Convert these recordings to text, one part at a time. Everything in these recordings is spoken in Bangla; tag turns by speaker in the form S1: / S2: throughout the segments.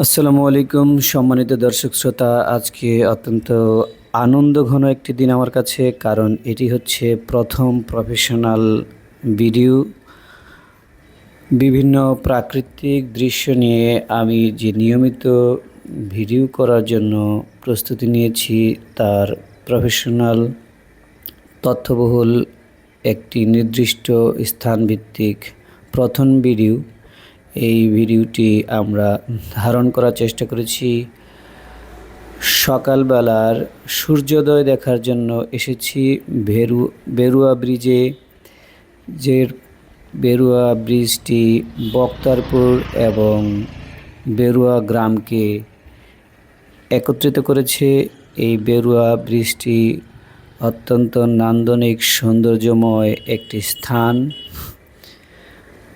S1: আসসালামু আলাইকুম, সম্মানিত দর্শক শ্রোতা, আজকে অত্যন্ত আনন্দ ঘন একটি দিন আমার কাছে, কারণ এটি হচ্ছে প্রথম প্রফেশনাল ভিডিও বিভিন্ন প্রাকৃতিক দৃশ্য নিয়ে আমি যে নিয়মিত ভিডিও করার জন্য প্রস্তুতি নিয়েছি, তার প্রফেশনাল তথ্যবহুল একটি নির্দিষ্ট স্থানভিত্তিক প্রথম ভিডিও এই ভিডিওটি আমরা ধারণ করার চেষ্টা করেছি। সকালবেলার সূর্যোদয় দেখার জন্য এসেছি ভেরু, বেরুয়া ব্রিজে। যে বেরুয়া ব্রিজটি বক্তারপুর এবং বেরুয়া গ্রামকে একত্রিত করেছে। এই বেরুয়া ব্রিজটি অত্যন্ত নান্দনিক সৌন্দর্যময় একটি স্থান।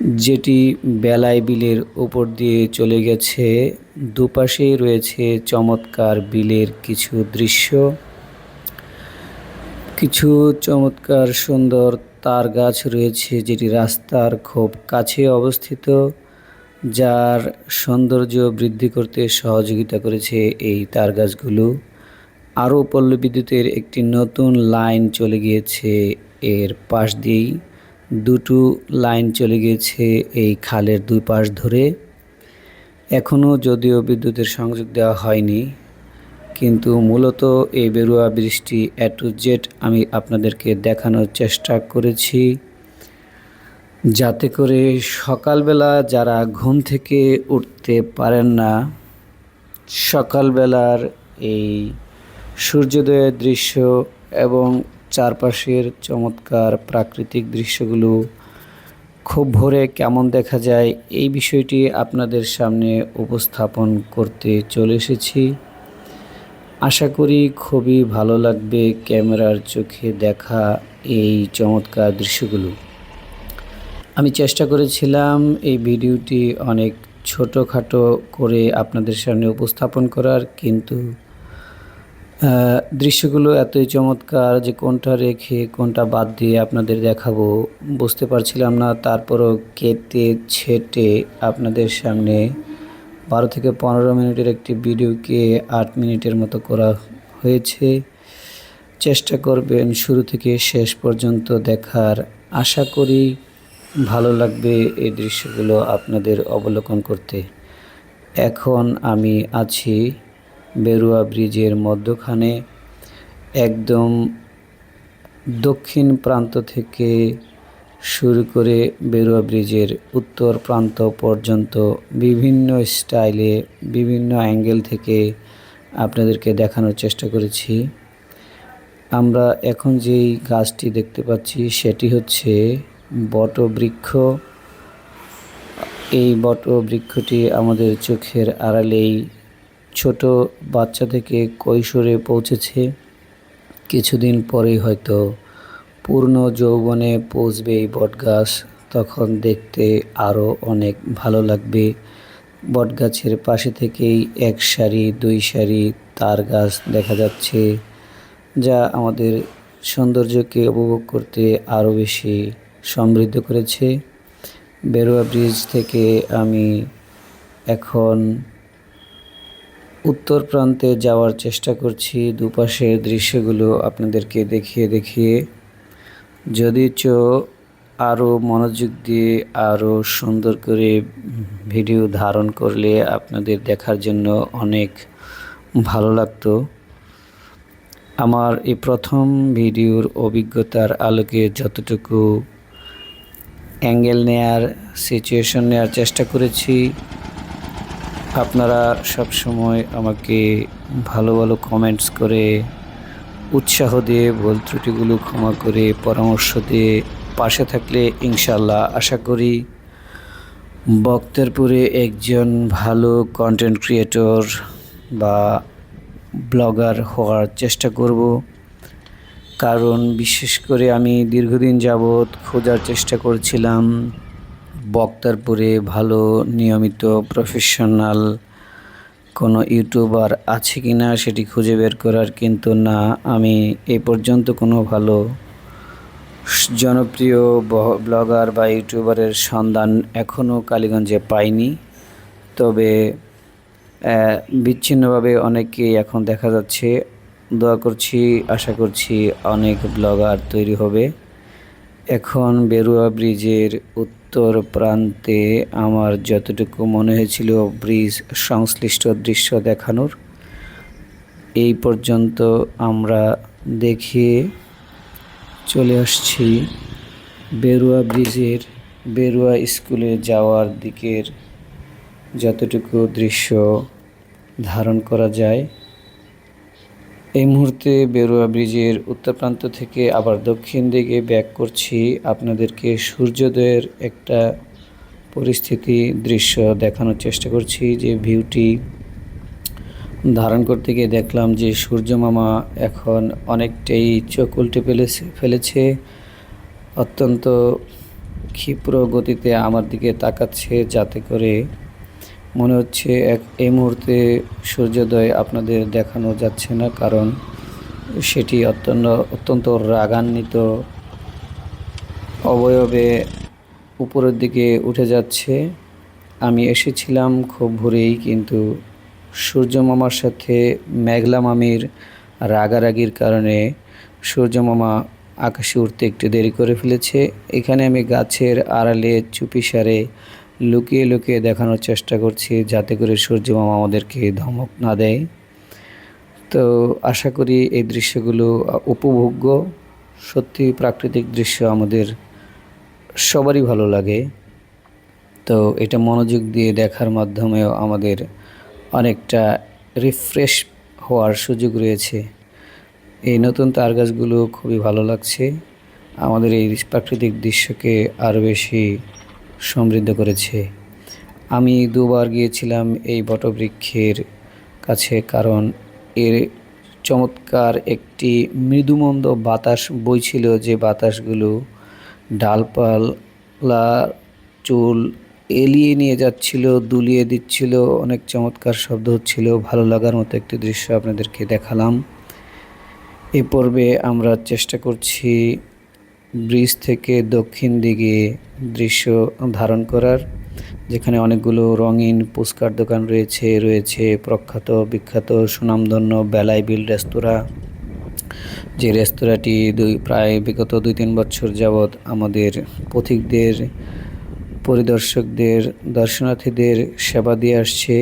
S1: যেটি বেলায় বিলের উপর দিয়ে চলে গেছে, দুপাশেই রয়েছে চমৎকার বিলের কিছু দৃশ্য। কিছু চমৎকার সুন্দর তার গাছ রয়েছে যেটি রাস্তার খুব কাছে অবস্থিত, যার সৌন্দর্য বৃদ্ধি করতে সহযোগিতা করেছে এই তার গাছগুলো। আরও পল্লী বিদ্যুতের একটি নতুন লাইন চলে গিয়েছে এর পাশ দিয়েই। দুটো লাইন চলে গিয়েছে এই খালের দুই পাশ ধরে। এখনও যদিও বিদ্যুতের সংযোগ দেওয়া হয়নি, কিন্তু মূলত এই বেরুয়া বৃষ্টি এ টু জেড আমি আপনাদেরকে দেখানোর চেষ্টা করেছি। যাতে করে সকালবেলা যারা ঘুম থেকে উঠতে পারেন না, সকালবেলার এই সূর্যোদয়ের দৃশ্য এবং চারপাশের চমৎকার প্রাকৃতিক দৃশ্যগুলো খুব ভোরে কেমন দেখা যায় এই বিষয়টি আপনাদের সামনে উপস্থাপন করতে চলে এসেছি। আশা করি খুবই ভালো লাগবে ক্যামেরার চোখে দেখা এই চমৎকার দৃশ্যগুলো। আমি চেষ্টা করেছিলাম এই ভিডিওটি অনেক ছোটোখাটো করে আপনাদের সামনে উপস্থাপন করার, কিন্তু দৃশ্যগুলো এতই চমৎকার যে কোনটা রেখে কোনটা বাদ দিয়ে আপনাদের দেখাবো, বুঝতে পারছিলাম না। তারপরও কেটে ছেটে আপনাদের সামনে বারো থেকে পনেরো মিনিটের একটি ভিডিওকে আট মিনিটের মতো করা হয়েছে। চেষ্টা করবেন শুরু থেকে শেষ পর্যন্ত দেখার। আশা করি ভালো লাগবে এই দৃশ্যগুলো আপনাদের অবলোকন করতে। এখন আমি আছি বেরুয়া ব্রিজের মধ্যখানে একদম দক্ষিণ প্রান্ত থেকে শুরু করে বেরুয়া ব্রিজের উত্তর প্রান্ত পর্যন্ত বিভিন্ন স্টাইলে, বিভিন্ন অ্যাঙ্গেল থেকে আপনাদেরকে দেখানোর চেষ্টা করেছি। আমরা এখন যেই গাছটি দেখতে পাচ্ছি, সেটি হচ্ছে বটবৃক্ষ। এই বটবৃক্ষটি আমাদের চোখের আড়ালেই ছোট বাচ্চা থেকে কৈশোরে পৌঁছেছে। কিছুদিন পরেই হয়তো পূর্ণ যৌবনে পৌঁছবে এই বটগাছ। তখন দেখতে আরও অনেক ভালো লাগবে। বটগাছের পাশে থেকেই এক সারি, দুই সারি তার গাছ দেখা যাচ্ছে, যা আমাদের সৌন্দর্যকে উপভোগ করতে আরও বেশি সমৃদ্ধ করেছে। বেরোয়া ব্রিজ থেকে আমি এখন উত্তর প্রান্তে যাওয়ার চেষ্টা করছি। দুপাশের দৃশ্যগুলো আপনাদেরকে দেখিয়ে দেখিয়ে। যদি চো আরও মনোযোগ দিয়ে আরও সুন্দর করে ভিডিও ধারণ করলে আপনাদের দেখার জন্য অনেক ভালো লাগতো। আমার এই প্রথম ভিডিওর অভিজ্ঞতার আলোকে যতটুকু অ্যাঙ্গেল নেয়ার, সিচুয়েশন নেওয়ার চেষ্টা করেছি আপনারা সব সময় আমাকে ভালো ভালো কমেন্টস করে, উৎসাহ দিয়ে, ভুল ত্রুটিগুলো ক্ষমা করে, পরামর্শ দিয়ে পাশে থাকলে ইনশাল্লাহ আশা করি বক্তারপুরে একজন ভালো কন্টেন্ট ক্রিয়েটর বা ব্লগার হওয়ার চেষ্টা করব। কারণ বিশেষ করে আমি দীর্ঘদিন যাবৎ খোঁজার চেষ্টা করছিলাম। বক্তারপুরে ভালো নিয়মিত প্রফেশনাল কোনো ইউটিউবার আছে কি না সেটি খুঁজে বের করার কিন্তু না। আমি এ পর্যন্ত কোনো ভালো জনপ্রিয় ব্লগার বা ইউটিউবারের সন্ধান এখনও কালীগঞ্জে পাইনি। তবে বিচ্ছিন্নভাবে অনেককেই এখন দেখা যাচ্ছে। দোয়া করছি, আশা করছি অনেক ব্লগার তৈরি হবে। এখন বেরুয়া ব্রিজের উত্তর প্রান্তে আমার যতটুকু মনে হয়েছিল ব্রিজ সংশ্লিষ্ট দৃশ্য দেখানোর, এই পর্যন্ত আমরা দেখিয়ে চলে আসছি বেরুয়া ব্রিজের, বেরুয়া স্কুলে যাওয়ার দিকের যতটুকু দৃশ্য ধারণ করা যায়। এই মুহূর্তে বেরোয়া ব্রিজের উত্তর প্রান্ত থেকে আবার দক্ষিণ দিকে ব্যাক করছি আপনাদেরকে সূর্যোদয়ের একটা পরিস্থিতি দৃশ্য দেখানোর চেষ্টা করছি, যে ভিউটি ধারণ করতে গিয়ে দেখলাম যে সূর্য মামা এখন অনেকটাই চোখ উল্টে ফেলেছে ফেলেছে। অত্যন্ত ক্ষিপ্র গতিতে আমার দিকে তাকাচ্ছে যাতে করে মনে হচ্ছে এক, এই মুহূর্তে সূর্যোদয় আপনাদের দেখানো যাচ্ছে না, কারণ সেটি অত্যন্ত অত্যন্ত রাগান্বিত অবয়বে উপরের দিকে উঠে যাচ্ছে। আমি এসেছিলাম খুব ভোরেই, কিন্তু সূর্য মামার সাথে মেঘলা মামির রাগারাগির কারণে সূর্য মামা আকাশে উঠতে একটু দেরি করে ফেলেছে। এখানে আমি গাছের আড়ালে চুপিসারে লুকিয়ে লুকিয়ে দেখানোর চেষ্টা করছি যাতে করে সূর্য মামা আমাদেরকে ধমক না দেয়। তো আশা করি এই দৃশ্যগুলো উপভোগ্য। সত্যি প্রাকৃতিক দৃশ্য আমাদের সবারই ভালো লাগে। তো এটা মনোযোগ দিয়ে দেখার মাধ্যমেও আমাদের অনেকটা রিফ্রেশ হওয়ার সুযোগ রয়েছে। এই নতুন তার গাছগুলো খুবই ভালো লাগছে। আমাদের এই প্রাকৃতিক দৃশ্যকে আরও বেশি সমৃদ্ধ করেছে। আমি দুবার গিয়েছিলাম এই বটবৃক্ষের কাছে কারণ এর চমৎকার একটি মৃদুমন্দ বাতাস বইছিল যে বাতাসগুলো ডালপালা, চুল এলিয়ে নিয়ে যাচ্ছিল, দুলিয়ে দিচ্ছিল, অনেক চমৎকার শব্দ হচ্ছিল। ভালো লাগার মতো একটি দৃশ্য আপনাদেরকে দেখালাম। এ পর্বে আমরা চেষ্টা করছি ব্রিজ থেকে দক্ষিণ দিকে দৃশ্য ধারণ করার, যেখানে অনেকগুলো রঙিন পুস্কার দোকান রয়েছে রয়েছে প্রখ্যাত, বিখ্যাত, সুনামধন্য বেলাই বিল রেস্তোরাঁ। যে রেস্তোরাঁটি দুই, প্রায় বিগত দুই তিন বছর যাবৎ আমাদের পথিকদের, পরিদর্শকদের, দর্শনার্থীদের সেবা দিয়ে আসছে।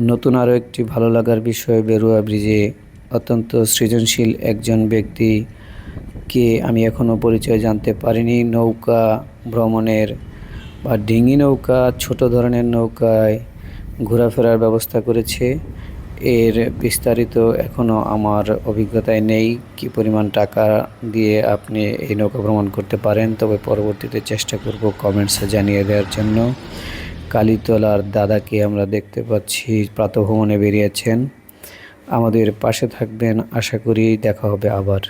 S1: নতুন আরও একটি ভালো লাগার বিষয় বেরুয়া ব্রিজে অত্যন্ত সৃজনশীল একজন ব্যক্তি কে আমি এখনও পরিচয় জানতে পারিনি। নৌকা ভ্রমণের বা ডিঙি নৌকা, ছোট ধরনের নৌকায় ঘোরাফেরার ব্যবস্থা করেছে। এর বিস্তারিত এখনও আমার অভিজ্ঞতায় নেই। কি পরিমাণ টাকা দিয়ে আপনি এই নৌকা ভ্রমণ করতে পারেন? তবে পরবর্তীতে চেষ্টা করব কমেন্টসে জানিয়ে দেওয়ার জন্য। কালীতলার দাদাকে আমরা দেখতে পাচ্ছি, প্রাতভ্রমণে বেরিয়েছেন। আমাদের পাশে থাকবেন, আশা করি দেখা হবে আবার।